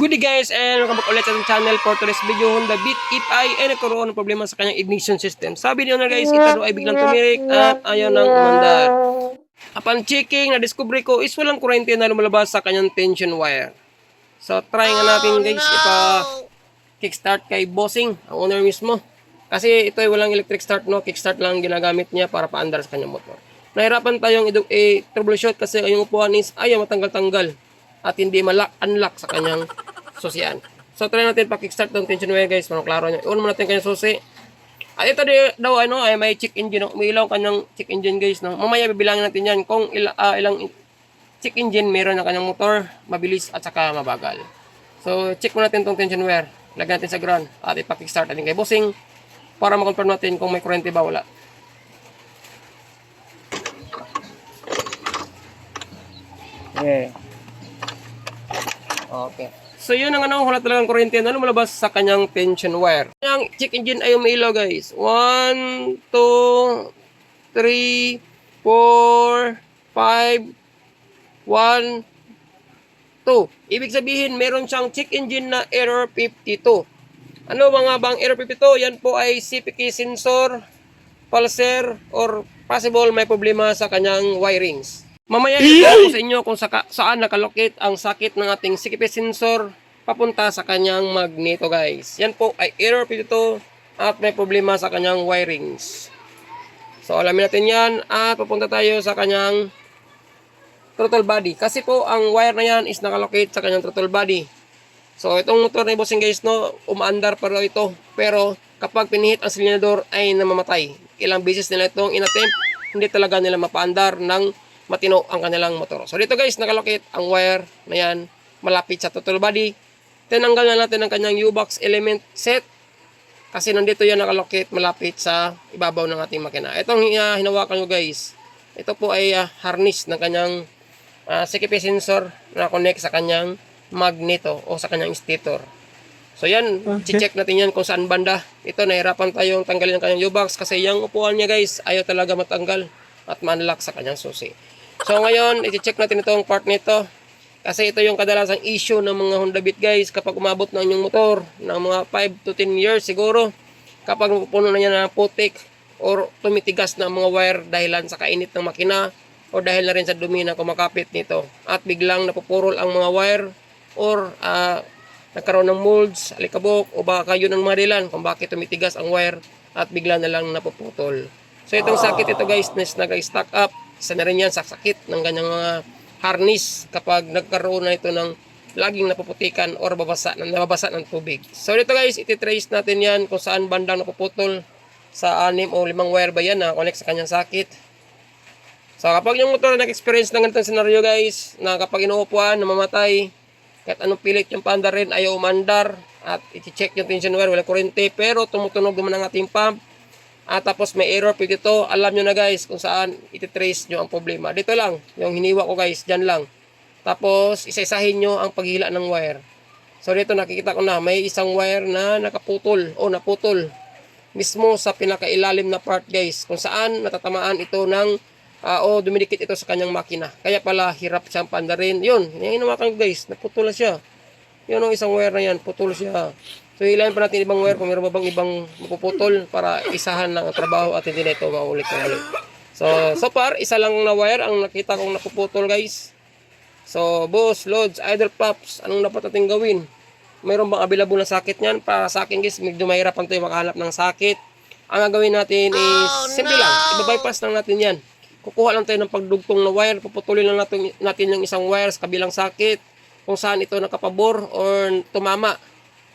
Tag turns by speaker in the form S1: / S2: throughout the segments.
S1: Good day guys and welcome back ulit sa ating channel for today's video Honda Beat if I ay nagkaroon ng problema sa kanyang ignition system. Sabi niyo na guys, ito daw ay biglang tumirik at ayaw nang umandar. Upon checking, na-discover ko is walang kurente na lumalabas sa kanyang tension wire. So try nga natin guys ipa kickstart kay Bossing, ang owner mismo. Kasi ito ay walang electric start no, kickstart lang ang ginagamit niya para paandar sa kanyang motor. Nahirapan tayong i- i-troubleshoot kasi yung upuan is ayaw matanggal-tanggal at hindi malak unlock sa kanyang susian. So try natin pa kickstart ng tension wire guys, para klaro niya. Iwan mo natin kanyang susi. At ito di, daw ano ay may check engine, no? umiilaw kanyang check engine guys no. Mamaya bibilangin natin yan kung ila, ah, ilang check engine meron ng kanyang motor, mabilis at saka mabagal. So check mo natin tong tension wire. Lagyan natin sa ground at ipa-kickstart natin kay bossing para ma-confirm natin kung may kurente ba wala. Yeah. Okay. So yun ang ano, wala talagang kuryente na lumalabas sa kanyang tension wire. Yung check engine ay umiilaw guys. 1, 2, 3, 4, 5, 1, 2. Ibig sabihin, meron siyang check engine na error 52. Ano mga bang error 52? Yan po ay CPK sensor, pulser, or possible may problema sa kanyang wirings. Mamaya ito ko sa inyo kung saka, saan nakalocate ang sakit ng ating CPK sensor papunta sa kanyang magneto guys. Yan po ay error 52 at may problema sa kanyang wirings. So alamin natin yan at papunta tayo sa kanyang throttle body. Kasi po ang wire na yan is nakalocate sa kanyang throttle body. So itong motor ni Bossing guys no, umaandar pa raw ito. Pero kapag pinihit ang silindador ay namamatay. Ilang beses nila itong inattempt, hindi talaga nila mapaandar ng matino ang kanilang motor. So dito guys, nakalocate ang wire na yan malapit sa throttle body. Tinanggal na natin ang kanyang U-box element set kasi nandito yan nakalocate malapit sa ibabaw ng ating makina. Itong uh, hinawakan ko guys, ito po ay uh, harness ng kanyang uh, CKP sensor na connect sa kanyang magneto o sa kanyang stator. So yan, check natin yan kung saan banda. Ito, nahirapan tayong tanggalin ang kanyang U-box kasi yung upuan niya guys, ayaw talaga matanggal at manlock sa kanyang susi. So ngayon, i-check natin itong part nito. Kasi ito yung kadalasang issue ng mga Honda Beat guys kapag umabot na inyong motor ng mga 5 to 10 years siguro. Kapag puno na yan ng putik or tumitigas na mga wire dahilan sa kainit ng makina o dahil na rin sa dumi na kumakapit nito. At biglang napupurol ang mga wire or ah, nagkaroon ng molds, alikabok o baka yun ang mga dahilan kung bakit tumitigas ang wire at bigla na lang napuputol. So itong sakit ito guys na nag-stack up, isa na rin yan sa sakit ng ganyang mga harness kapag nagkaroon na ito ng laging napuputikan or babasa, nababasa ng tubig. So dito guys, ititrace natin yan kung saan bandang napuputol sa anim o limang wire ba yan na connect sa kanyang sakit. So kapag yung motor nag-experience ng ganitong scenario guys, na kapag inuupuan, namamatay, kahit anong pilit yung panda rin, ayaw umandar, at i-check yung tension wire, wala kurente, pero tumutunog naman ang ating pump, at tapos may error pag ito, alam nyo na guys kung saan ititrace nyo ang problema. Dito lang, yung hiniwa ko guys, dyan lang. Tapos, isa-isahin nyo ang paghila ng wire. So dito nakikita ko na may isang wire na nakaputol o naputol mismo sa pinakailalim na part guys kung saan natatamaan ito ng ah, o dumidikit ito sa kanyang makina. Kaya pala hirap siyang pandarin. Yun, yung hinawakan ko guys, naputol na siya. Yun ang isang wire na yan, putol siya. So hilahin pa natin ibang wire kung meron ba bang ibang mapuputol para isahan lang ang trabaho at hindi na ito maulit na ulit. So, so far, isa lang na wire ang nakita kong napuputol guys. So, boss, loads, idle pops, anong dapat natin gawin? Mayroon bang available na sakit niyan? Para sa akin guys, medyo mahirapan tayo makahanap ng sakit. Ang gagawin natin is, simple lang, ibabypass lang natin yan. Kukuha lang tayo ng pagdugtong na wire, puputulin lang natin, natin yung isang wire sa kabilang sakit, kung saan ito nakapabor or tumama.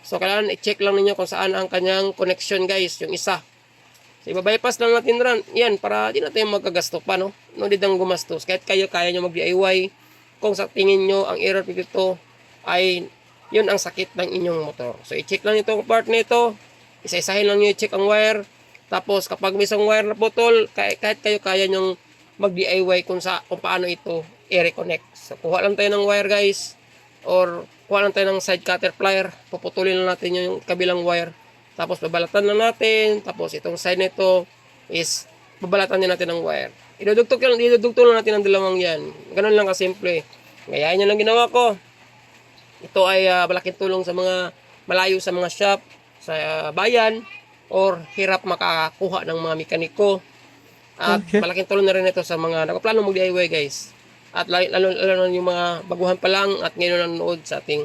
S1: So, kailangan i-check lang ninyo kung saan ang kanyang connection guys, yung isa. So, ibabypass lang natin ran, yan, para di natin magkagasto pa, no? No, di nang gumastos. Kahit kayo, kaya nyo mag-DIY, kung sa tingin nyo ang error dito ay yun ang sakit ng inyong motor. So i-check lang itong part nito, isa-isahin lang nyo i-check ang wire, tapos kapag may isang wire na putol, kahit kayo kaya nyong mag-DIY kung, sa, kung paano ito i-reconnect. So kuha lang tayo ng wire guys, or kuha lang tayo ng side cutter plier, puputulin lang natin yung kabilang wire, tapos babalatan lang natin, tapos itong side nito is babalatan din natin ng wire. Idudugtog lang, idudugtog lang natin ang dalawang yan. Ganun lang kasimple. Gayahin nyo lang ginawa ko. Ito ay ah, malaking tulong sa mga malayo sa mga shop, sa ah, bayan, or hirap makakuha ng mga mekaniko. At
S2: Okay.
S1: malaking tulong na rin ito sa mga nakaplano mag-DIY guys. At lalo, lalo, na yung mga baguhan pa lang at ngayon nanonood sa ating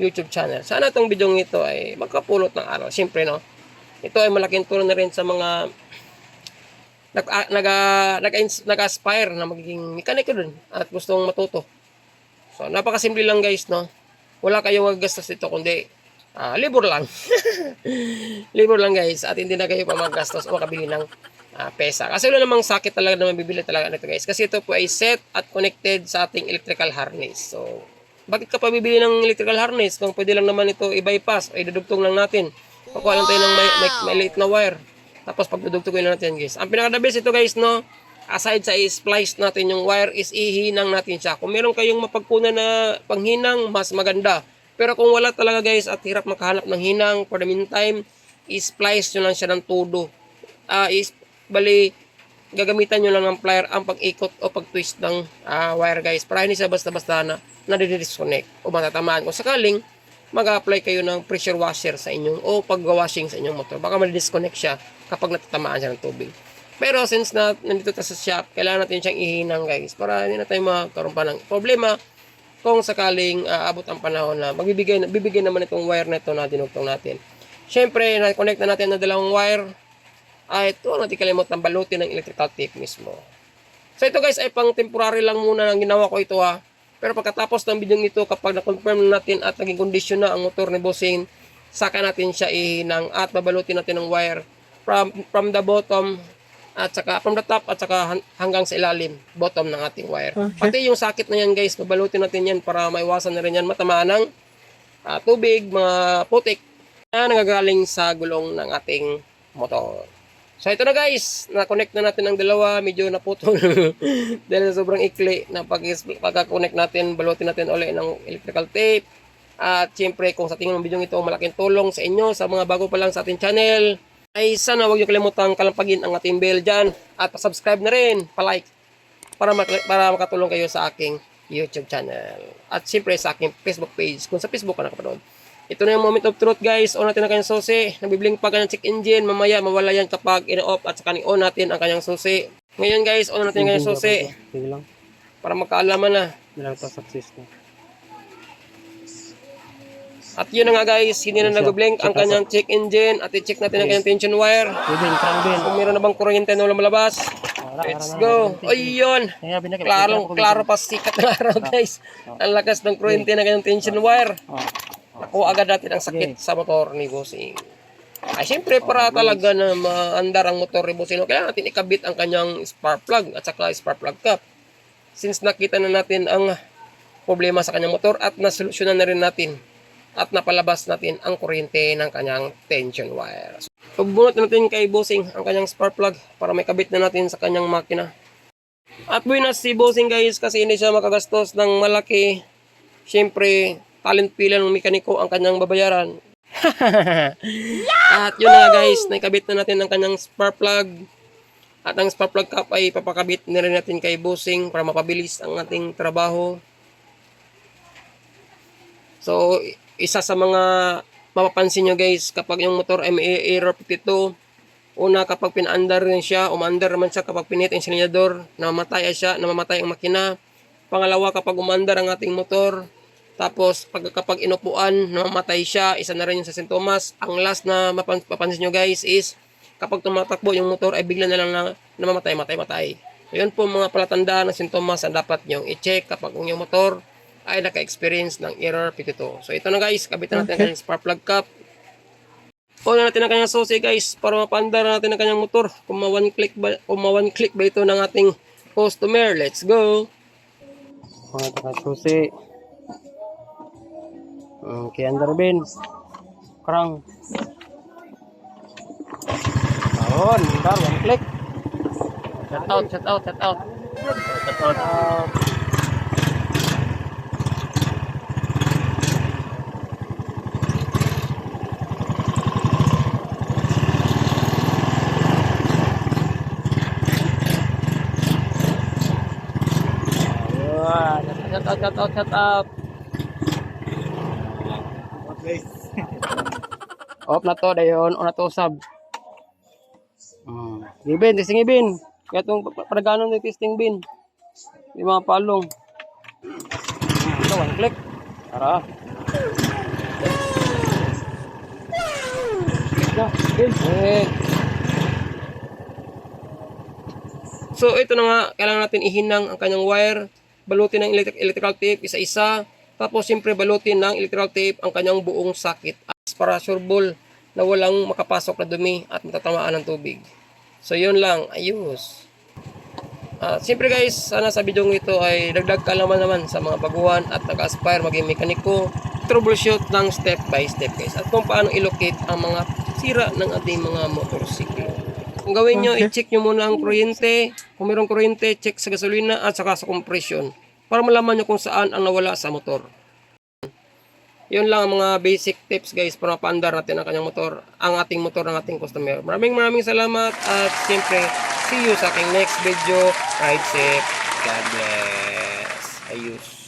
S1: YouTube channel. Sana itong video ito ay magkapulot ng araw. Siyempre, no? Ito ay malaking tulong na rin sa mga nag ah, ah, na magiging mekaniko dun at gustong matuto. So, napakasimple lang guys, no? Wala kayong magagastos dito kundi ah, libur lang. libur lang guys at hindi na kayo pa magastos o makabili ng ah, pesa. Kasi wala namang sakit talaga na mabibili talaga nito guys. Kasi ito po ay set at connected sa ating electrical harness. So, bakit ka pa bibili ng electrical harness kung pwede lang naman ito i-bypass o idudugtong lang natin. Pakuha lang tayo ng may, may, may liit na wire. Tapos pagdudugtugin lang natin guys. Ang pinaka the best ito guys no, aside sa i-splice natin yung wire is ihinang natin siya. Kung meron kayong mapagkunan na panghinang, mas maganda. Pero kung wala talaga guys at hirap makahanap ng hinang for the meantime, i-splice nyo lang siya ng todo. Is bali gagamitan nyo lang ng plier ang pag-ikot o pag-twist ng ah, wire guys para hindi siya basta-basta na nadidisconnect o matatamaan. Kung sakaling mag-apply kayo ng pressure washer sa inyong o pag-washing sa inyong motor, baka madidisconnect siya kapag natatamaan siya ng tubig. Pero since na nandito tayo sa shop, kailangan natin siyang ihinang guys para hindi na tayo magkaroon pa ng problema kung sakaling ah, abot ang panahon na magbibigay, bibigay naman itong wire na ito na dinugtong natin. Siyempre, na-connect na natin ang dalawang wire ay ito natin kalimutan balutin ng electrical tape mismo. So ito guys ay pang temporary lang muna ang ginawa ko ito ha. Pero pagkatapos ng video ito kapag na-confirm na natin at naging kondisyon na ang motor ni Bossing, saka natin siya ihinang at babalutin natin ng wire from from the bottom at saka from the top at saka han- hanggang sa ilalim, bottom ng ating wire.
S2: Okay.
S1: Pati yung sakit na yan guys, babalutin natin yan para maiwasan na rin yan matamaan ng ah, tubig, mga putik na nangagaling sa gulong ng ating motor. So ito na guys, na-connect na natin ang dalawa, medyo naputol dahil sa sobrang ikli na pag pagka-connect natin, balutin natin uli ng electrical tape. At siyempre kung sa tingin ng video ito malaking tulong sa inyo, sa mga bago pa lang sa ating channel, ay sana huwag niyo kalimutang kalampagin ang ating bell dyan at pa-subscribe na rin, pa-like para, mak- para makatulong kayo sa aking YouTube channel. At siyempre sa aking Facebook page kung sa Facebook ka nakapanood. Ito na yung moment of truth guys. On natin ang kanyang susi. Nabibling pa kanyang check engine. Mamaya mawala yan kapag ina-off at saka ni-on natin ang kanyang susi. Ngayon guys, on natin ang kanyang susi. Para magkaalaman na.
S2: Na.
S1: At yun na nga guys, hindi na nag-blink ang kanyang check engine. At i-check natin ang kanyang tension wire. Kung meron na bang kuryente na lumalabas. Let's
S2: na.
S1: go. Ayun. Klaro, klaro pa sikat na araw guys. Ang lakas ng kuryente ng kanyang tension wire.
S2: Oh.
S1: Nakuha agad natin ang sakit sa motor ni Bossing. Ay, siyempre, para talaga na maandar ang motor ni Bossing, kailangan natin ikabit ang kanyang spark plug at saka spark plug cap. Since nakita na natin ang problema sa kanyang motor at nasolusyonan na rin natin at napalabas natin ang kuryente ng kanyang tension wire. Pagbunot natin kay Bossing ang kanyang spark plug para may kabit na natin sa kanyang makina. At buenas si Bossing guys kasi hindi siya makagastos ng malaki. Siyempre, talent pila ng mekaniko ang kanyang babayaran. At yun na nga guys, naikabit na natin ang kanyang spark plug. At ang spark plug cap ay papakabit na rin natin kay Bossing para mapabilis ang ating trabaho. So, isa sa mga mapapansin nyo guys, kapag yung motor ay may error 52, una kapag pinaandar rin siya, umandar naman siya kapag pinit ang silinyador, namamatay siya, namamatay ang makina. Pangalawa, kapag umandar ang ating motor, tapos pag, kapag inupuan, namamatay siya, isa na rin yung sa sintomas. Ang last na mapan- mapansin nyo guys is, kapag tumatakbo yung motor ay bigla na lang na namamatay, matay, matay. So, yun po mga palatandaan ng sintomas na dapat nyo i-check kapag yung motor ay naka-experience ng error 52. So ito na guys, kabitan natin ang kanyang spark plug cap. On na natin ang kanyang susi guys para mapandar natin ang kanyang motor. Kung ma one click ba, kung ma one click ba ito ng ating customer. Let's go.
S2: Mga susi. Okay, under bin. Kurang. Tahun, ntar one click.
S1: Set out, set out, set out.
S2: Set out.
S1: out. set out, set out, set out.
S2: Guys.
S1: Off na to, dayon, o na to usab. Hmm. Ibin, testing ibin. Kaya itong paraganon ng testing bin. Yung mga palong. Ito, one click. Tara. So, ito na nga, kailangan natin ihinang ang kanyang wire, balutin ng electric, electrical tape isa-isa, tapos siyempre balutin ng electrical tape ang kanyang buong sakit as para sureball na walang makapasok na dumi at matatamaan ng tubig. So, yun lang. Ayos. Ah, siyempre guys, sana sa video ito ay dagdag kaalaman naman sa mga baguhan at nag-aspire maging mekaniko, troubleshoot ng step by step guys at kung paano ilocate ang mga sira ng ating mga motorsiklo. Kung gawin nyo, i-check nyo muna ang kuryente. Kung mayroong kuryente, check sa gasolina at saka sa compression para malaman nyo kung saan ang nawala sa motor. Yun lang ang mga basic tips guys para mapaandar natin ang kanyang motor, ang ating motor ng ating customer. Maraming maraming salamat at siyempre, see you sa aking next video. Ride safe. God bless. Ayos.